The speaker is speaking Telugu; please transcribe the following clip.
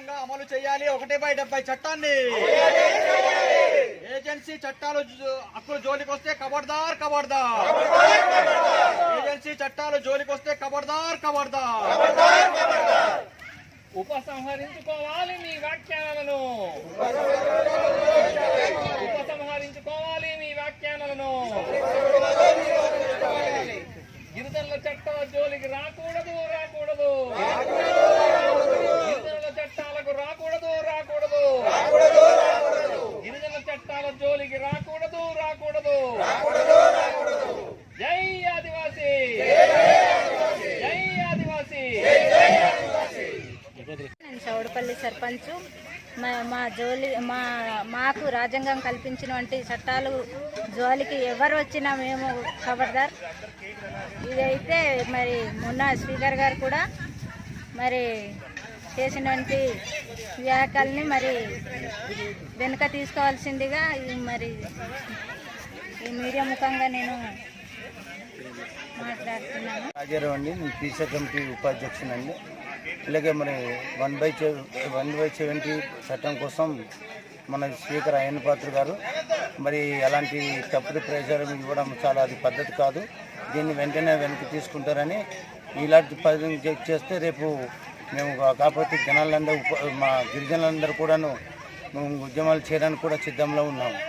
ఖచ్చితంగా అమలు చేయాలి. ఒకటే బై డెబ్బై చట్టాన్ని. ఏజెన్సీ చట్టాలు జో- హక్కులు జోలికి వస్తే కబర్దార్ ఏజెన్సీ చట్టాలు జోలికి వస్తే కబర్దార్ ఉపసంహరించుకోవాలి మీ వ్యాఖ్యానాలను. ఉపసంహరించుకోవాలి మీ వ్యాఖ్యానాలను. గిరిజనుల చట్టాల జోలికి రాకూడదు గిరిజనుల చట్టాలకు రాకూడదు రాకూడదు గిరిజనుల చట్టాల జోలికి రాకూడదు రాకూడదు. జై ఆదివాసీ. జై ఆదివాసీ. నేను చౌడపల్లి సర్పంచ్. మా- మా జోలి మా మాకు రాజ్యాంగం కల్పించినటువంటి చట్టాలు జోలికి ఎవరు వచ్చినా మేము ఖబర్దార్ ఇదైతే మరి మొన్న స్పీకర్ గారు కూడా మరి చేసినటువంటి వ్యాఖ్యల్ని మరి వెనుక తీసుకోవాల్సిందిగా మరి ఈ మీడియా ముఖంగా నేను మాట్లాడుతున్నాను. రాజారావు అండి. పీసీ కమిటీ ఉపాధ్యక్షునండి. ఇలాగే మరి one by one by seventy చట్టం కోసం మన స్పీకర్ అయ్యన్న పాత్ర గారు మరి అలాంటి తప్పుడు ప్రచారం ఇవ్వడం చాలా అది పద్ధతి కాదు. దీన్ని వెంటనే వెనక్కి తీసుకుంటారని ఇలాంటి పద్ధతి చెక్ చేస్తే రేపు మేము కాకపోతే జనాలందరూ మా గిరిజనులందరూ కూడాను మేము ఉద్యమాలు చేయడానికి కూడా సిద్ధంలో ఉన్నాము.